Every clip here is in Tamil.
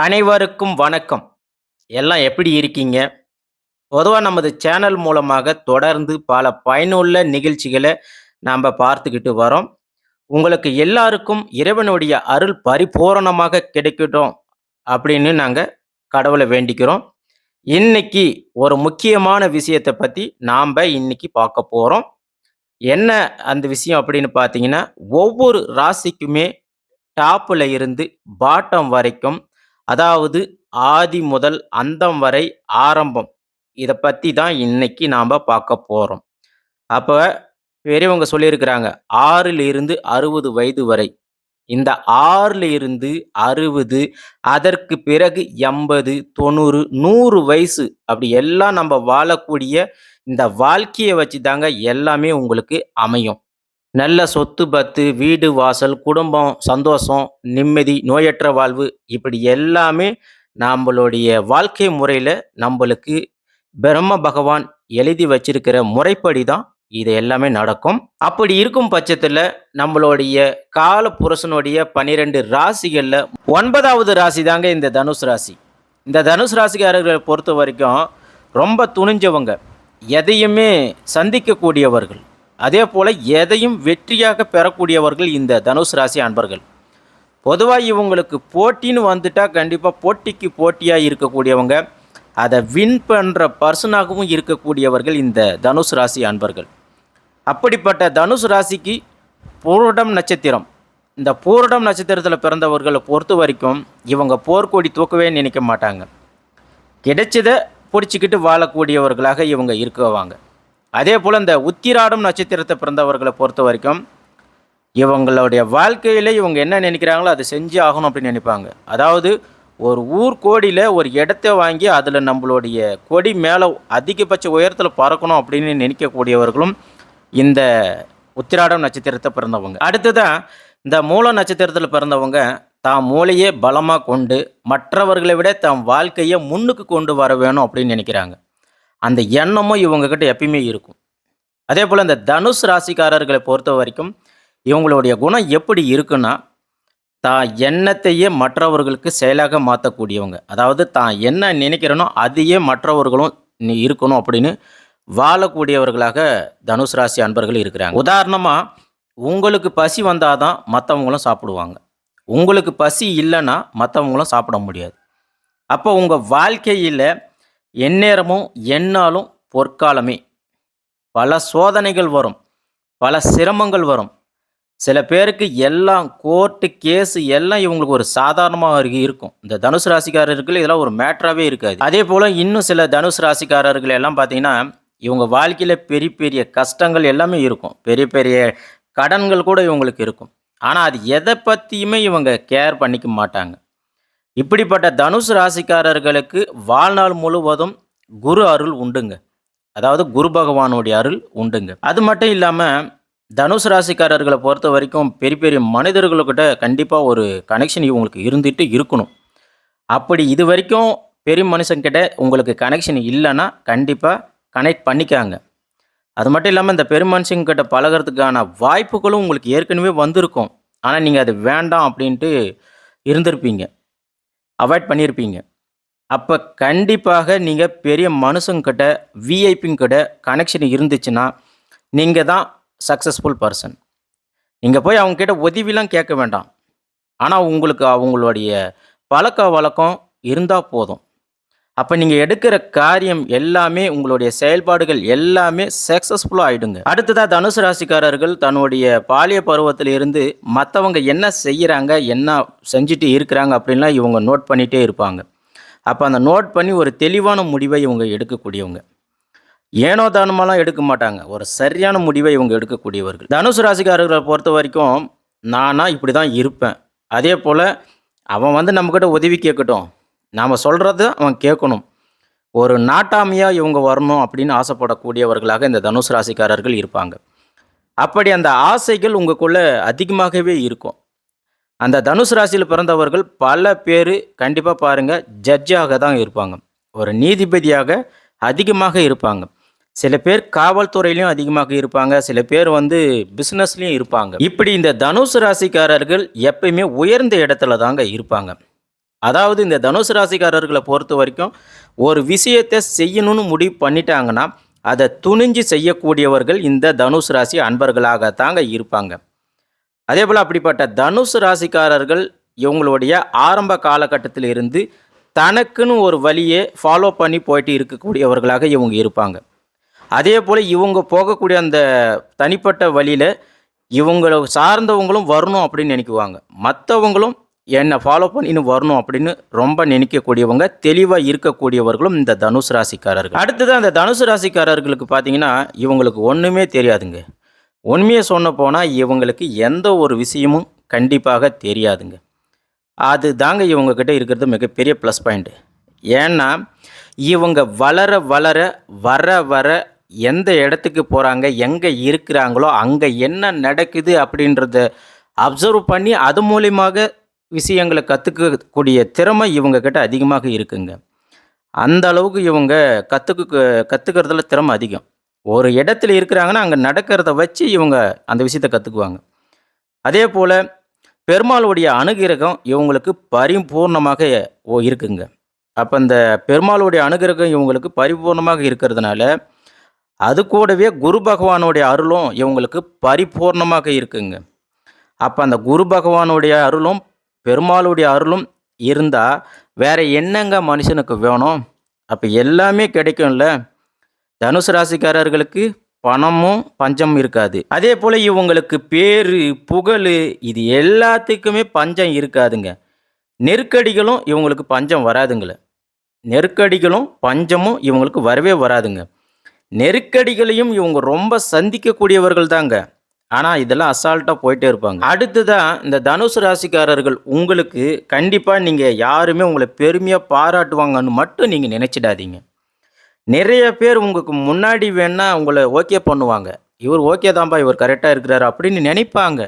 அனைவருக்கும் வணக்கம். எல்லாம் எப்படி இருக்கீங்க? பொதுவாக நமது சேனல் மூலமாக தொடர்ந்து பல பயனுள்ள நிகழ்ச்சிகளை நாம் பார்த்துக்கிட்டு வரோம். உங்களுக்கு எல்லாருக்கும் இறைவனுடைய அருள் பரிபூரணமாக கிடைக்கட்டும் அப்படின்னு நாங்கள் கடவுளை வேண்டிக்கிறோம். இன்னைக்கு ஒரு முக்கியமான விஷயத்த பற்றி நாம் இன்னைக்கு பார்க்க போகிறோம் என்ன அந்த விஷயம் அப்படின்னு பார்த்தீங்கன்னா, ஒவ்வொரு ராசிக்குமே டாப்பில் இருந்து பாட்டம் வரைக்கும், அதாவது ஆதி முதல் அந்தம் வரை ஆரம்பம். இதை பற்றி தான் இன்னைக்கு நாம் பார்க்க போகிறோம் அப்போ பெரியவங்க சொல்லியிருக்கிறாங்க, 6ல இருந்து 60 வயது வரை. இந்த 6ல இருந்து 60 அதற்கு பிறகு 80, 90, 100 வயசு அப்படி எல்லாம் நம்ம வாழக்கூடிய இந்த வாழ்க்கையை வச்சு தாங்க எல்லாமே உங்களுக்கு அமையும். நல்ல சொத்து பத்து, வீடு வாசல், குடும்பம், சந்தோஷம், நிம்மதி, நோயற்ற வாழ்வு இப்படி எல்லாமே நம்பளுடைய வாழ்க்கை முறையில் நம்மளுக்கு பிரம்ம பகவான் எழுதி வச்சிருக்கிற முறைப்படி தான் இது எல்லாமே நடக்கும். அப்படி இருக்கும் பட்சத்தில் நம்மளுடைய கால புருஷனுடைய 12 ராசிகள்ல 9வது ராசி தாங்க இந்த தனுஷ் ராசி. இந்த தனுஷ் ராசிக்காரர்களை பொறுத்த வரைக்கும் ரொம்ப துணிஞ்சவங்க. எதையுமே சந்திக்கக்கூடியவர்கள். அதே போல் எதையும் வெற்றியாக பெறக்கூடியவர்கள் இந்த தனுஷ் ராசி அன்பர்கள். பொதுவாக இவங்களுக்கு போட்டின்னு வந்துட்டால் கண்டிப்பாக போட்டிக்கு போட்டியாக இருக்கக்கூடியவங்க. அதை வின் பண்ணுற பர்சனாகவும் இருக்கக்கூடியவர்கள் இந்த தனுஷ் ராசி அன்பர்கள். அப்படிப்பட்ட தனுஷ் ராசிக்கு பூரடம் நட்சத்திரம். இந்த பூரடம் நட்சத்திரத்தில் பிறந்தவர்களை பொறுத்த வரைக்கும் இவங்க போர்க்கொடி தூக்கவே நினைக்க மாட்டாங்க. கிடைச்சதை பிடிச்சிக்கிட்டு வாழக்கூடியவர்களாக இவங்க இருக்குவாங்க. அதே போல் இந்த உத்திராடம் பிறந்தவர்களை பொறுத்த வரைக்கும் இவங்களுடைய வாழ்க்கையில் இவங்க என்ன நினைக்கிறாங்களோ அதை செஞ்சு ஆகணும் அப்படின்னு நினைப்பாங்க. அதாவது ஒரு ஊர் கோடியில் ஒரு இடத்த வாங்கி அதில் நம்மளுடைய கொடி மேலே அதிகபட்ச உயரத்தில் பறக்கணும் அப்படின்னு நினைக்கக்கூடியவர்களும் இந்த உத்திராடம் நட்சத்திரத்தை பிறந்தவங்க. அடுத்ததான் இந்த மூல நட்சத்திரத்தில் பிறந்தவங்க தாம் மூளையே பலமாக கொண்டு மற்றவர்களை விட தம் வாழ்க்கையை முன்னுக்கு கொண்டு வர வேணும் அப்படின்னு நினைக்கிறாங்க. அந்த எண்ணமும் இவங்கக்கிட்ட எப்பயுமே இருக்கும். அதே போல் இந்த தனுஷ் ராசிக்காரர்களை பொறுத்த வரைக்கும் இவங்களுடைய குணம் எப்படி இருக்குன்னா, தான் எண்ணத்தையே மற்றவர்களுக்கு செயலாக மாற்றக்கூடியவங்க அதாவது தான் என்ன நினைக்கிறனோ அதையே மற்றவர்களும் நீ இருக்கணும் அப்படின்னு வாழக்கூடியவர்களாக தனுஷ் ராசி அன்பர்கள் இருக்கிறாங்க. உதாரணமாக உங்களுக்கு பசி வந்தால் தான் மற்றவங்களும் சாப்பிடுவாங்க. உங்களுக்கு பசி இல்லைன்னா மற்றவங்களும் சாப்பிட முடியாது. அப்போ உங்கள் வாழ்க்கையில் எந்நேரமும் எந்நாளும் பொற்காலமே. பல சோதனைகள் வரும். பல சிரமங்கள் வரும். சில பேருக்கு எல்லாம் கோர்ட்டு கேஸு எல்லாம் இவங்களுக்கு ஒரு சாதாரணமாக இருக்கும். இந்த தனுசு ராசிக்காரர்கள் இதெல்லாம் ஒரு மேட்டராகவே இருக்காது. அதே போல் இன்னும் சில தனுசு ராசிக்காரர்கள் எல்லாம் பார்த்தீங்கன்னா, இவங்க வாழ்க்கையில் பெரிய பெரிய கஷ்டங்கள் எல்லாமே இருக்கும். பெரிய பெரிய கடன்கள் கூட இவங்களுக்கு இருக்கும். ஆனால் அது எதை பற்றியுமே இவங்க கேர் பண்ணிக்க மாட்டாங்க. இப்படிப்பட்ட தனுஷ் ராசிக்காரர்களுக்கு வாழ்நாள் முழுவதும் குரு அருள் உண்டுங்க. அதாவது குரு பகவானுடைய அருள் உண்டுங்க. அது மட்டும் இல்லாமல் தனுஷ் ராசிக்காரர்களை பொறுத்த வரைக்கும் பெரிய பெரிய மனிதர்கள்கிட்ட கண்டிப்பாக ஒரு கனெக்ஷன் இவங்களுக்கு இருந்துட்டு இருக்கணும். அப்படி இதுவரைக்கும் பெரிய மனுஷங்கிட்ட உங்களுக்கு கனெக்ஷன் இல்லைன்னா கண்டிப்பாக கனெக்ட் பண்ணிக்காங்க அது மட்டும் இல்லாமல் இந்த பெரும் மனுஷங்கிட்ட பழகுறதுக்கான வாய்ப்புகளும் உங்களுக்கு ஏற்கனவே வந்திருக்கும். ஆனால் நீங்கள் அது வேண்டாம் அப்படின்ட்டு இருந்திருப்பீங்க. அவாய்ட் பண்ணியிருப்பீங்க. அப்போ கண்டிப்பாக நீங்கள் பெரிய மனுஷங்கிட்ட விஐபிங்கிட்ட கனெக்ஷன் இருந்துச்சுன்னா, நீங்கள் தான் சக்ஸஸ்ஃபுல் பர்சன் நீங்கள் போய் அவங்கக்கிட்ட உதவிலாம் கேட்க வேண்டாம். ஆனால் உங்களுக்கு அவங்களுடைய பழக்க வழக்கம் இருந்தால் போதும். அப்போ நீங்கள் எடுக்கிற காரியம் எல்லாமே உங்களுடைய செயல்பாடுகள் எல்லாமே சக்ஸஸ்ஃபுல்லாக ஆகிடுங்க அடுத்ததாக தனுசு ராசிக்காரர்கள் தன்னுடைய பாலிய பருவத்திலிருந்து இருந்து என்ன செய்கிறாங்க என்ன செஞ்சுட்டு இருக்கிறாங்க அப்படின்லாம் இவங்க நோட் பண்ணிகிட்டே இருப்பாங்க. அப்போ அந்த நோட் பண்ணி ஒரு தெளிவான முடிவை இவங்க எடுக்கக்கூடியவங்க. ஏனோ தானோமாலாம் எடுக்க மாட்டாங்க. ஒரு சரியான முடிவை இவங்க எடுக்கக்கூடியவர்கள். தனுசு பொறுத்த வரைக்கும் நானாக இப்படி தான் இருப்பேன். அதே போல் அவன் வந்து நம்மக்கிட்ட உதவி கேட்கட்டும். நாம் சொல்கிறத அவன் கேட்கணும். ஒரு நாட்டாமையாக இவங்க வரணும் அப்படின்னு ஆசைப்படக்கூடியவர்களாக இந்த தனுசு ராசிக்காரர்கள் இருப்பாங்க. அப்படி அந்த ஆசைகள் உங்களுக்குள்ளே அதிகமாகவே இருக்கும். அந்த தனுசு ராசியில் பிறந்தவர்கள் பல பேர் கண்டிப்பாக பாருங்கள் ஜட்ஜாக தான் இருப்பாங்க. ஒரு நீதிபதியாக அதிகமாக இருப்பாங்க. சில பேர் காவல்துறையிலையும் அதிகமாக இருப்பாங்க. சில பேர் வந்து பிஸ்னஸ்லேயும் இருப்பாங்க. இப்படி இந்த தனுசு ராசிக்காரர்கள் எப்பயுமே உயர்ந்த இடத்துல தாங்க இருப்பாங்க. அதாவது இந்த தனுசு ராசிக்காரர்களை பொறுத்த வரைக்கும் ஒரு விஷயத்தை செய்யணும்னு முடிவு பண்ணிட்டாங்கன்னா அதை துணிஞ்சு செய்யக்கூடியவர்கள் இந்த தனுசு ராசி அன்பர்களாக தாங்க இருப்பாங்க. அதே போல் அப்படிப்பட்ட தனுசு ராசிக்காரர்கள் இவங்களுடைய ஆரம்ப காலகட்டத்தில் இருந்து தனக்குன்னு ஒரு வழியை ஃபாலோ பண்ணி போயிட்டு இருக்கக்கூடியவர்களாக இவங்க இருப்பாங்க. அதே போல் இவங்க போகக்கூடிய அந்த தனிப்பட்ட வழியில் இவங்களை சார்ந்தவங்களும் வரணும் அப்படின்னு நினைக்குவாங்க. மற்றவங்களும் என்னை ஃபாலோ பண்ணின்னு வரணும் அப்படின்னு ரொம்ப நினைக்கக்கூடியவங்க தெளிவாக இருக்கக்கூடியவர்களும் இந்த தனுசு ராசிக்காரர்கள். அடுத்தது அந்த தனுசு ராசிக்காரர்களுக்கு பார்த்தீங்கன்னா இவங்களுக்கு ஒன்றுமே தெரியாதுங்க. உண்மையை சொன்ன போனால் இவங்களுக்கு எந்த ஒரு விஷயமும் கண்டிப்பாக தெரியாதுங்க. அது தாங்க இவங்கக்கிட்ட இருக்கிறது மிகப்பெரிய ப்ளஸ் பாயிண்ட்டு ஏன்னா இவங்க வளர வளர வர வர எந்த இடத்துக்கு போகிறாங்க எங்கே இருக்கிறாங்களோ அங்கே என்ன நடக்குது அப்படின்றத அப்சர்வ் பண்ணி அது மூலியமாக விஷயங்களை கற்றுக்கக்கூடிய திறமை இவங்கக்கிட்ட அதிகமாக இருக்குங்க. அந்த அளவுக்கு இவங்க கற்றுக்க கற்றுக்கிறதுல திறமை அதிகம். ஒரு இடத்துல இருக்கிறாங்கன்னா அங்கே நடக்கிறத வச்சு இவங்க அந்த விஷயத்தை கற்றுக்குவாங்க அதே போல் பெருமாளுடைய அனுகிரகம் இவங்களுக்கு பரிபூர்ணமாக ஓ- இருக்குங்க. அப்போ இந்த பெருமாளுடைய அனுகிரகம் இவங்களுக்கு பரிபூர்ணமாக இருக்கிறதுனால அது கூடவே குரு பகவானுடைய அருளும் இவங்களுக்கு பரிபூர்ணமாக இருக்குங்க. அப்போ அந்த குரு பகவானுடைய அருளும் பெருமாளுடைய அருளும் இருந்தால் வேற என்னங்க மனுஷனுக்கு வேணும்? அப்போ எல்லாமே கிடைக்கும்ல. தனுசு ராசிக்காரர்களுக்கு பணமும் பஞ்சம் இருக்காது. அதே போல் இவங்களுக்கு பேர் புகழ் இது எல்லாத்துக்குமே பஞ்சம் இருக்காதுங்க. நெருக்கடிகளும் இவங்களுக்கு பஞ்சம் வராதுங்கள. நெருக்கடிகளும் பஞ்சமும் இவங்களுக்கு வரவே வராதுங்க. நெருக்கடிகளையும் இவங்க ரொம்ப சந்திக்கக்கூடியவர்கள் தாங்க. ஆனால் இதெல்லாம் அசால்ட்டாக போயிட்டே இருப்பாங்க. அடுத்ததான் இந்த தனுசு ராசிக்காரர்கள் உங்களுக்கு கண்டிப்பாக நீங்கள் யாருமே உங்களை பெருமையாக பாராட்டுவாங்கன்னு மட்டும் நீங்கள் நினச்சிடாதீங்க. நிறைய பேர் உங்களுக்கு முன்னாடி வேணா உங்களை ஓகே பண்ணுவாங்க. இவர் ஓகே தான்ப்பா இவர் கரெக்டாக இருக்கிறாரு அப்படின்னு நினைப்பாங்க.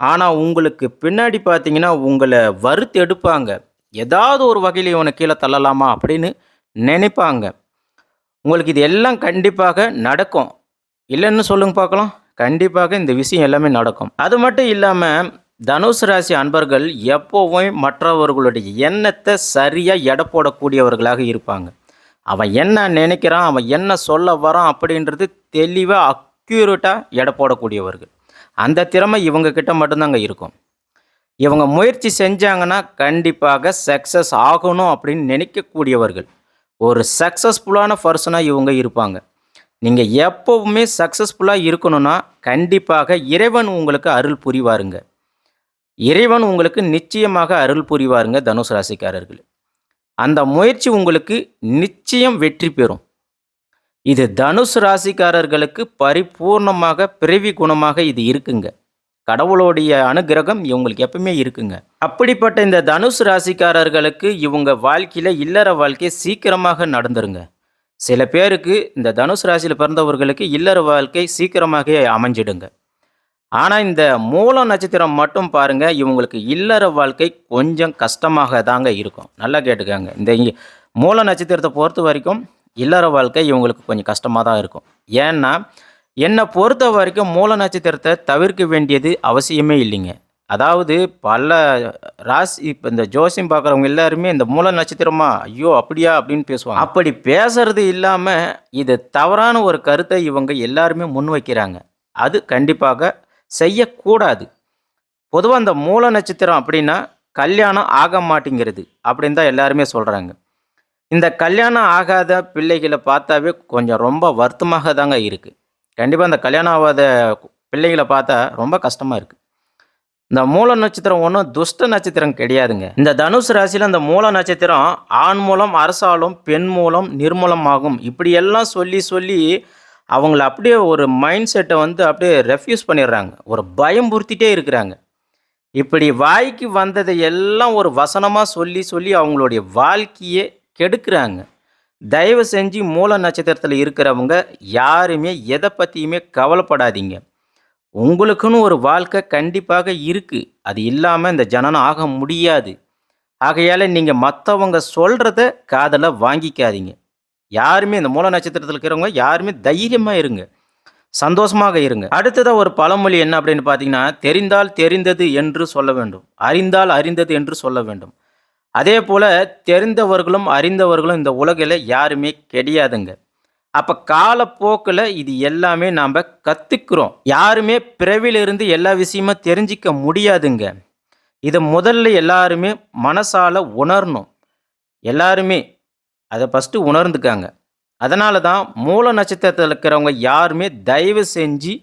ஆனால் உங்களுக்கு பின்னாடி பார்த்தீங்கன்னா உங்களை வறுத்து எடுப்பாங்க. ஏதாவது ஒரு வகையில் இவனை கீழே தள்ளலாமா அப்படின்னு நினைப்பாங்க. உங்களுக்கு இது எல்லாம் கண்டிப்பாக நடக்கும். இல்லைன்னு சொல்லுங்க பார்க்கலாம். கண்டிப்பாக இந்த விஷயம் எல்லாமே நடக்கும். அது மட்டும் இல்லாமல் தனுசு ராசி அன்பர்கள் எப்போவும் மற்றவர்களுடைய எண்ணத்தை சரியாக எடை போடக்கூடியவர்களாக இருப்பாங்க. அவன் என்ன நினைக்கிறான் அவன் என்ன சொல்ல வரான் அப்படின்றது தெளிவாக அக்யூரேட்டாக எடை போடக்கூடியவர்கள். அந்த திறமை இவங்க கிட்ட மட்டும்தாங்க இருக்கும். இவங்க முயற்சி செஞ்சாங்கன்னா கண்டிப்பாக சக்ஸஸ் ஆகணும் அப்படின்னு நினைக்கக்கூடியவர்கள். ஒரு சக்ஸஸ்ஃபுல்லான பர்சனாக இவங்க இருப்பாங்க. நீங்கள் எப்போவுமே சக்ஸஸ்ஃபுல்லாக இருக்கணும்னா கண்டிப்பாக இறைவன் உங்களுக்கு அருள் புரிவாருங்க. இறைவன் உங்களுக்கு நிச்சயமாக அருள் புரிவாருங்க தனுசு ராசிக்காரர்கள். அந்த முயற்சி உங்களுக்கு நிச்சயம் வெற்றி பெறும். இது தனுசு ராசிக்காரர்களுக்கு பரிபூர்ணமாக பிறவி குணமாக இது இருக்குங்க. கடவுளுடைய அனுகிரகம் இவங்களுக்கு எப்பவுமே இருக்குங்க. அப்படிப்பட்ட இந்த தனுசு ராசிக்காரர்களுக்கு இவங்க வாழ்க்கையில் இல்லற வாழ்க்கை சீக்கிரமாக நடந்துருங்க. சில பேருக்கு இந்த தனுசு ராசியில் பிறந்தவர்களுக்கு இல்லற வாழ்க்கை சீக்கிரமாக அமைஞ்சிடுங்க. ஆனால் இந்த மூல நட்சத்திரம் மட்டும் பாருங்க இவங்களுக்கு இல்லற வாழ்க்கை கொஞ்சம் கஷ்டமாக தாங்க இருக்கும். நல்லா கேட்டுக்கோங்க. இந்த மூல நட்சத்திரத்தை பொறுத்த வரைக்கும் இல்லற வாழ்க்கை இவங்களுக்கு கொஞ்சம் கஷ்டமாக தான் இருக்கும். ஏன்னா என்னை பொறுத்த வரைக்கும் மூல நட்சத்திரத்தை தவிர்க்க வேண்டியது அவசியமே இல்லைங்க. அதாவது பல ராசி இப்போ இந்த ஜோசியம் பார்க்குறவங்க எல்லாருமே இந்த மூல நட்சத்திரமா ஐயோ அப்படியா அப்படின்னு பேசுவாங்க. அப்படி பேசுறது இல்லாமல் இது தவறான ஒரு கருத்தை இவங்க எல்லாருமே முன்வைக்கிறாங்க அது கண்டிப்பாக செய்யக்கூடாது. பொதுவாக அந்த மூல நட்சத்திரம் அப்படின்னா கல்யாணம் ஆக மாட்டேங்கிறது அப்படின்னு தான் எல்லாருமே சொல்கிறாங்க இந்த கல்யாணம் ஆகாத பிள்ளைகளை பார்த்தாவே கொஞ்சம் ரொம்ப வருத்தமாக தாங்க இருக்குது கண்டிப்பாக அந்த கல்யாணம் ஆகாத பிள்ளைகளை பார்த்தா ரொம்ப கஷ்டமாக இருக்குது இந்த மூல நட்சத்திரம் ஒன்றும் துஷ்ட நட்சத்திரம் கிடையாதுங்க. இந்த தனுசு ராசியில் இந்த மூல நட்சத்திரம் ஆண் மூலம் அரசாலும் பெண் மூலம் நிர்மூலமாகும் இப்படியெல்லாம் சொல்லி சொல்லி அவங்கள அப்படியே ஒரு மைண்ட் செட்டை வந்து அப்படியே ரெஃப்யூஸ் பண்ணிடுறாங்க. ஒரு பயம் பொருத்திட்டே இருக்கிறாங்க. இப்படி வாய்க்கு வந்ததை எல்லாம் ஒரு வசனமாக சொல்லி சொல்லி அவங்களுடைய வாழ்க்கையே கெடுக்குறாங்க. தயவு செஞ்சு மூல நட்சத்திரத்தில் இருக்கிறவங்க யாருமே எதை பற்றியுமே கவலைப்படாதீங்க. உங்களுக்குன்னு ஒரு வாழ்க்கை கண்டிப்பாக இருக்குது அது இல்லாமல் இந்த ஜனனம் ஆக முடியாது. ஆகையால் நீங்கள் மற்றவங்க சொல்கிறத காதலை வாங்கிக்காதீங்க. யாருமே இந்த மூல நட்சத்திரத்தில் இருக்கிறவங்க யாருமே தைரியமாக இருங்க. சந்தோஷமாக இருங்க. அடுத்ததாக ஒரு பழமொழி என்ன அப்படின்னு பார்த்தீங்கன்னா தெரிந்தால் தெரிந்தது என்று சொல்ல வேண்டும். அறிந்தால் அறிந்தது என்று சொல்ல வேண்டும். அதே போல் தெரிந்தவர்களும் அறிந்தவர்களும் இந்த உலகில் யாருமே கிடையாதுங்க. அப்போ காலப்போக்கில் இது எல்லாமே நாம் கற்றுக்குறோம் யாருமே பிறவிலிருந்து எல்லா விஷயமும் தெரிஞ்சிக்க முடியாதுங்க. இதை முதல்ல எல்லாருமே மனசால் உணரணும். எல்லாருமே அதை ஃபஸ்ட்டு உணர்ந்துக்காங்க. அதனால தான் மூல நட்சத்திரத்தில் இருக்கிறவங்க யாருமே தயவு செஞ்சு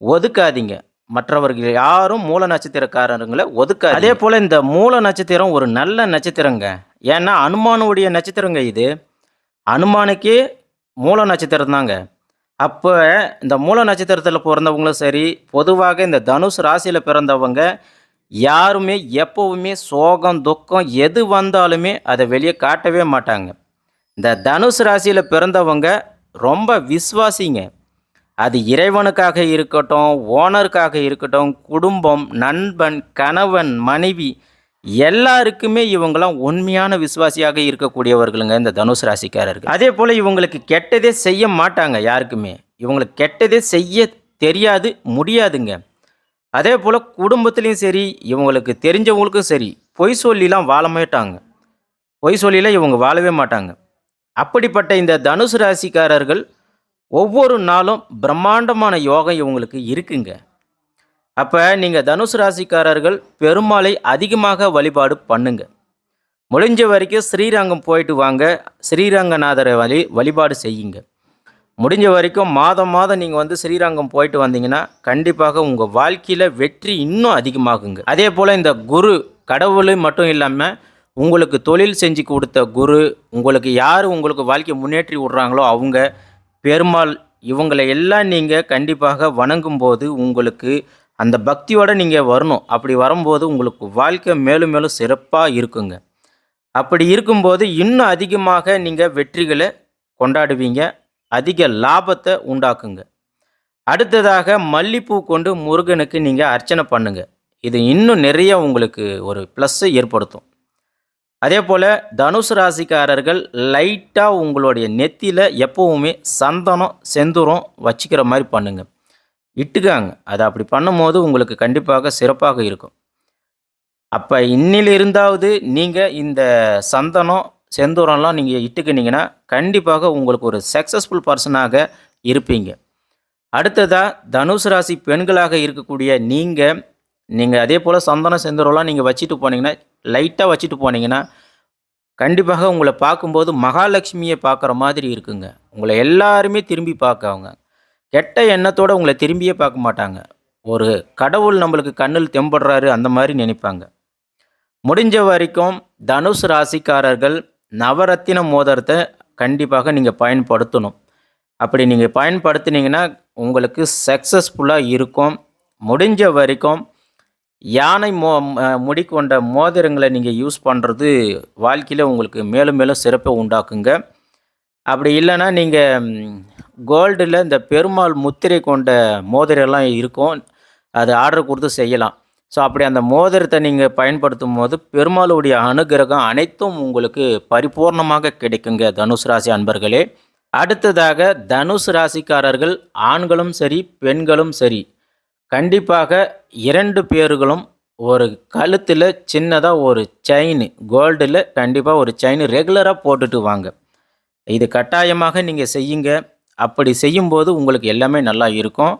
ஒதுக்காதீங்க. மற்றவர்கள் யாரும் மூல நட்சத்திரக்காரங்களை ஒதுக்காது அதே போல் இந்த மூல நட்சத்திரம் ஒரு நல்ல நட்சத்திரங்க. ஏன்னா அனுமானுடைய நட்சத்திரங்க இது. அனுமானுக்கே மூல நட்சத்திரம் தாங்க. அப்போ இந்த மூல நட்சத்திரத்தில் பிறந்தவங்களும் சரி பொதுவாக இந்த தனுஷ் ராசியில் பிறந்தவங்க யாருமே எப்போவுமே சோகம் துக்கம் எது வந்தாலுமே அதை வெளியே காட்டவே மாட்டாங்க. இந்த தனுஷ் ராசியில் பிறந்தவங்க ரொம்ப விஸ்வாசிங்க அது இறைவனுக்காக இருக்கட்டும் ஓனருக்காக இருக்கட்டும் குடும்பம் நண்பன் கணவன் மனைவி எல்லாருக்குமே இவங்களாம் உண்மையான விசுவாசியாக இருக்கக்கூடியவர்களுங்க இந்த தனுஷ் ராசிக்காரர்கள். அதே போல் இவங்களுக்கு கெட்டதே செய்ய மாட்டாங்க யாருக்குமே. இவங்களுக்கு கெட்டதே செய்ய தெரியாது முடியாதுங்க. அதே போல் குடும்பத்துலேயும் சரி இவங்களுக்கு தெரிஞ்சவங்களுக்கும் சரி பொய் சொல்லிலாம் வாழ மாட்டாங்க. பொய் சொல்லிலாம் இவங்க வாழவே மாட்டாங்க. அப்படிப்பட்ட இந்த தனுசு ராசிக்காரர்கள் ஒவ்வொரு நாளும் பிரம்மாண்டமான யோகம் இவங்களுக்கு இருக்குங்க. அப்போ நீங்கள் தனுசு ராசிக்காரர்கள் பெருமாளை அதிகமாக வழிபாடு பண்ணுங்க. முடிஞ்ச வரைக்கும் ஸ்ரீரங்கம் போயிட்டு வாங்க. ஸ்ரீரங்கநாதரை வழி வழிபாடு செய்யுங்க. முடிஞ்ச வரைக்கும் மாதம் மாதம் நீங்கள் வந்து ஸ்ரீரங்கம் போயிட்டு வந்தீங்கன்னா கண்டிப்பாக உங்கள் வாழ்க்கையில் வெற்றி இன்னும் அதிகமாகுங்க. அதே போல் இந்த குரு கடவுள் மட்டும் இல்லாமல் உங்களுக்கு தொழில் செஞ்சு கொடுத்த குரு உங்களுக்கு யார் உங்களுக்கு வாழ்க்கையை முன்னேற்றி விட்றாங்களோ அவங்க பெருமாள் இவங்களை எல்லாம் நீங்கள் கண்டிப்பாக வணங்கும்போது உங்களுக்கு அந்த பக்தியோடு நீங்கள் வரணும். அப்படி வரும்போது உங்களுக்கு வாழ்க்கை மேலும் மேலும் சிறப்பாக இருக்குங்க. அப்படி இருக்கும்போது இன்னும் அதிகமாக நீங்கள் வெற்றிகளை கொண்டாடுவீங்க. அதிக லாபத்தை உண்டாக்குங்க. அடுத்ததாக மல்லிப்பூ கொண்டு முருகனுக்கு நீங்கள் அர்ச்சனை பண்ணுங்க. இது இன்னும் நிறைய உங்களுக்கு ஒரு ப்ளஸ்ஸை ஏற்படுத்தும். அதே போல் தனுசு ராசிக்காரர்கள் லைட்டாக உங்களுடைய நெத்தியில் எப்போவுமே சந்தனம் செந்தூரம் வச்சுக்கிற மாதிரி பண்ணுங்கள் இட்டுக்காங்க அதை அப்படி பண்ணும்போது உங்களுக்கு கண்டிப்பாக சிறப்பாக இருக்கும். அப்போ இன்னிலிருந்தாவது நீங்கள் இந்த சந்தனம் செந்தூரம்லாம் நீங்கள் இட்டுக்கினீங்கன்னா கண்டிப்பாக உங்களுக்கு ஒரு சக்ஸஸ்ஃபுல் பர்சனாக இருப்பீங்க. அடுத்ததாக தனுசு ராசி பெண்களாக இருக்கக்கூடிய நீங்கள் நீங்கள் அதே போல் சந்தனம் செந்தூரம்லாம் நீங்கள் வச்சுட்டு போனீங்கன்னா லைட்டாக வச்சுட்டு போனீங்கன்னா கண்டிப்பாக உங்களை பார்க்கும்போது மகாலட்சுமியை பார்க்குற மாதிரி இருக்குங்க. உங்களை எல்லாருமே திரும்பி பார்க்கவங்க. கெட்ட எண்ணத்தோடு உங்களை திரும்பியே பார்க்க மாட்டாங்க. ஒரு கடவுள் நம்மளுக்கு கண்ணில் தெம்படுறாரு அந்த மாதிரி நினைப்பாங்க. முடிஞ்ச வரைக்கும் தனுஷ் ராசிக்காரர்கள் நவரத்தின மோதிரத்தை கண்டிப்பாக நீங்கள் பயன்படுத்தணும். அப்படி நீங்கள் பயன்படுத்தினீங்கன்னா உங்களுக்கு சக்ஸஸ்ஃபுல்லாக இருக்கும். முடிஞ்ச வரைக்கும் யானை மோ முடி கொண்ட மோதிரங்களை நீங்கள் யூஸ் பண்ணுறது வாழ்க்கையில் உங்களுக்கு மேலும் மேலும் சிறப்பை உண்டாக்குங்க. அப்படி இல்லைன்னா நீங்கள் கோல்டில் இந்த பெருமாள் முத்திரை கொண்ட மோதிரெல்லாம் இருக்கும். அது ஆர்டர் கொடுத்து செய்யலாம். ஸோ அப்படி அந்த மோதிரத்தை நீங்கள் பயன்படுத்தும் போது பெருமாளுடைய அனுகிரகம் அனைத்தும் உங்களுக்கு பரிபூர்ணமாக கிடைக்குங்க தனுசு ராசி அன்பர்களே. அடுத்ததாக தனுசு ராசிக்காரர்கள் ஆண்களும் சரி பெண்களும் சரி. கண்டிப்பாக இரண்டு பேர்களும் ஒரு கழுத்தில் சின்னதாக ஒரு செயின் கோல்டில் கண்டிப்பாக ஒரு செயின் ரெகுலராக போட்டுட்டு வாங்க. இது கட்டாயமாக நீங்கள் செய்யுங்க. அப்படி செய்யும்போது உங்களுக்கு எல்லாமே நல்லா இருக்கும்.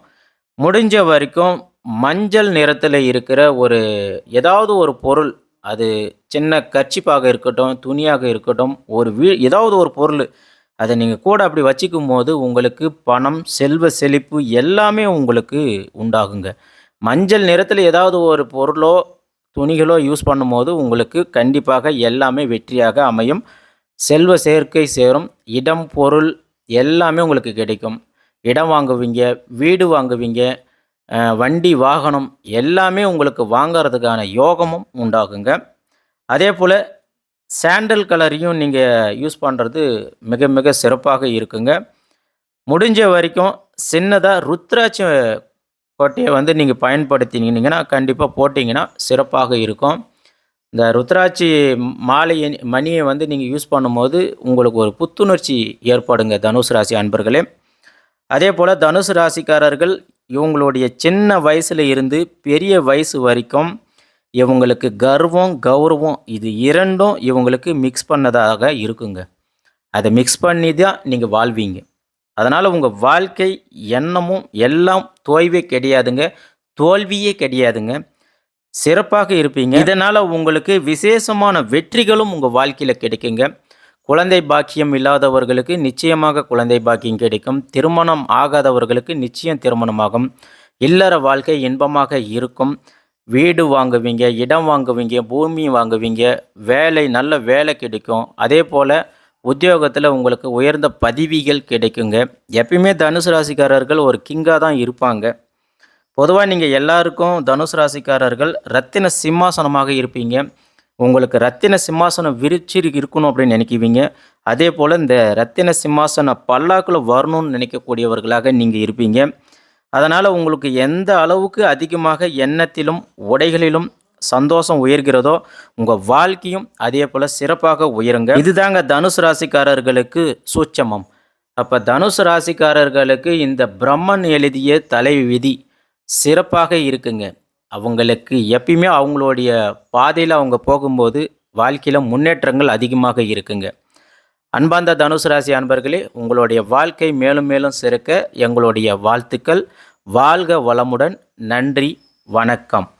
முடிஞ்ச வரைக்கும் மஞ்சள் நிறத்தில் இருக்கிற ஒரு ஏதாவது ஒரு பொருள் அது சின்ன கர்ச்சிப்பாக இருக்கட்டும் துணியாக இருக்கட்டும் ஒரு வீ ஏதாவது ஒரு பொருள் அதை நீங்கள் கூட அப்படி வச்சுக்கும் போது உங்களுக்கு பணம் செல்வ செழிப்பு எல்லாமே உங்களுக்கு உண்டாகுங்க. மஞ்சள் நிறத்தில் ஏதாவது ஒரு பொருளோ துணிகளோ யூஸ் பண்ணும்போது உங்களுக்கு கண்டிப்பாக எல்லாமே வெற்றியாக அமையும். செல்வ சேர்க்கை சேரும். இடம் பொருள் எல்லாமே உங்களுக்கு கிடைக்கும். இடம் வாங்குவீங்க வீடு வாங்குவீங்க வண்டி வாகனம் எல்லாமே உங்களுக்கு வாங்கிறதுக்கான யோகமும் உண்டாகுங்க. அதே போல் சாண்டல் கலரையும் நீங்கள் யூஸ் பண்ணுறது மிக மிக சிறப்பாக இருக்குங்க. முடிஞ்ச வரைக்கும் சின்னதாக ருத்ராட்ச கோட்டையை வந்து நீங்கள் பயன்படுத்தினீங்கன்னா கண்டிப்பாக போட்டிங்கன்னா சிறப்பாக இருக்கும். இந்த ருத்ராட்சி மாலை மணியை வந்து நீங்கள் யூஸ் பண்ணும்போது உங்களுக்கு ஒரு புத்துணர்ச்சி ஏற்படுங்க தனுசு ராசி அன்பர்களே. அதே போல் தனுசு ராசிக்காரர்கள் இவங்களுடைய சின்ன வயசில் இருந்து பெரிய வயசு வரைக்கும் இவங்களுக்கு கர்வம் கௌரவம் இது இரண்டும் இவங்களுக்கு மிக்ஸ் பண்ணதாக இருக்குங்க. அதை மிக்ஸ் பண்ணி தான் நீங்கள் வாழ்வீங்க. அதனால் உங்கள் வாழ்க்கை எண்ணமும் எல்லாம் தோய்வே கிடையாதுங்க. தோல்வியே கிடையாதுங்க. சிறப்பாக இருப்பீங்க. இதனால் உங்களுக்கு விசேஷமான வெற்றிகளும் உங்கள் வாழ்க்கையில் கிடைக்குங்க. குழந்தை பாக்கியம் இல்லாதவர்களுக்கு நிச்சயமாக குழந்தை பாக்கியம் கிடைக்கும். திருமணம் ஆகாதவர்களுக்கு நிச்சயம் திருமணமாகும். இல்லற வாழ்க்கை இன்பமாக இருக்கும். வீடு வாங்குவீங்க இடம் வாங்குவீங்க பூமி வாங்குவீங்க வேலை நல்ல வேலை கிடைக்கும். அதே போல் உத்தியோகத்தில் உங்களுக்கு உயர்ந்த பதவிகள் கிடைக்குங்க. எப்பயுமே தனுசு ராசிக்காரர்கள் ஒரு கிங்காக தான் இருப்பாங்க. பொதுவாக நீங்கள் எல்லாருக்கும் தனுசு ராசிக்காரர்கள் ரத்தின சிம்மாசனமாக இருப்பீங்க. உங்களுக்கு ரத்தின சிம்மாசனம் விரிச்சு இருக்கணும் அப்படின்னு நினைக்குவீங்க அதே போல் இந்த ரத்தின சிம்மாசன பல்லாக்கில் வரணும்னு நினைக்கக்கூடியவர்களாக நீங்கள் இருப்பீங்க. அதனால் உங்களுக்கு எந்த அளவுக்கு அதிகமாக எண்ணத்திலும் உடைகளிலும் சந்தோஷம் உயர்கிறதோ உங்கள் வாழ்க்கையும் அதே போல் சிறப்பாக உயருங்க. இதுதாங்க தனுசு ராசிக்காரர்களுக்கு சூட்சமம். அப்போ தனுசு ராசிக்காரர்களுக்கு இந்த பிரம்மன் எழுதிய தலை விதி சிறப்பாக இருக்குங்க. அவங்களுக்கு எப்பயுமே அவங்களுடைய பாதையில் அவங்க போகும்போது வாழ்க்கையில் முன்னேற்றங்கள் அதிகமாக இருக்குங்க. அன்பார்ந்த தனுசு ராசி அன்பர்களே உங்களுடைய வாழ்க்கை மேலும் மேலும் சிறக்க எங்களுடைய வாழ்த்துக்கள். வாழ்க வளமுடன். நன்றி. வணக்கம்.